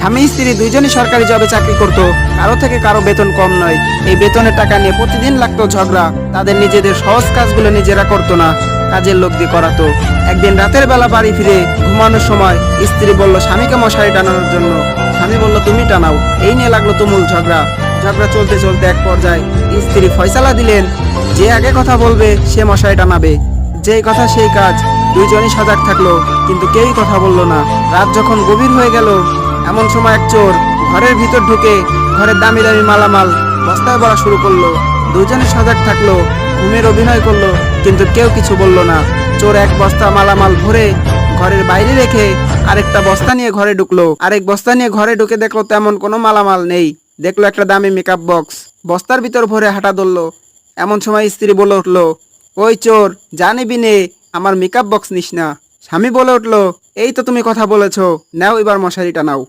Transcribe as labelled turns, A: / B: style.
A: স্বামী, স্ত্রী দুইজনই সরকারি জবে চাকরি করত। কারও থেকে কারও বেতন কম নয়। এই বেতনের টাকা নিয়ে প্রতিদিন লাগতো ঝগড়া। তাদের নিজেদের সহজ কাজগুলো নিজেরা করতো না। কাজের লোক দিয়ে করাতো। একদিন রাতের বেলা বাড়ি ফিরে ঘুমানোর সময় স্ত্রী বলল, স্বামীকে মশারি টানানোর জন্য। স্বামী বলল, তুমি টানাও। এই নিয়ে লাগল তুমুল ঝগড়া। ঝগড়া চলতে চলতে এক পর্যায়ে স্ত্রী ফয়সালা দিলেন, যে আগে কথা বলবে, সে মশারি টানাবে। যেই কথা সেই কাজ। দুইজনই সজাগ থাকল, কিন্তু কেউই কথা বলল না। রাত যখন গভীর হয়ে গেল এমন সময় এক চোর ঘরের ভিতর ঢুকে ঘরের দামি দামি মালামাল বস্তায় ভরা শুরু করল। দুজনে সজাগ থাকল, ঘুমের অভিনয় করল, কিন্তু কেউ কিছু বলল না। চোর এক বস্তা মালামাল ভরে ঘরের বাইরে রেখে আরেকটা বস্তা নিয়ে ঘরে ঢুকলো। আরেক বস্তা নিয়ে ঘরে ঢুকে দেখল তেমন কোনো মালামাল নেই। দেখল একটা দামি মেকআপ বক্স বস্তার ভিতর ভরে হাঁটা ধরলো। এমন সময় স্ত্রী বলে উঠল, ওই চোর জানিবি নে, আমার মেকআপ বক্স নিস না। স্বামী বলে উঠল এই তো তুমি কথা বলেছ নাও এবার মশারি নাও।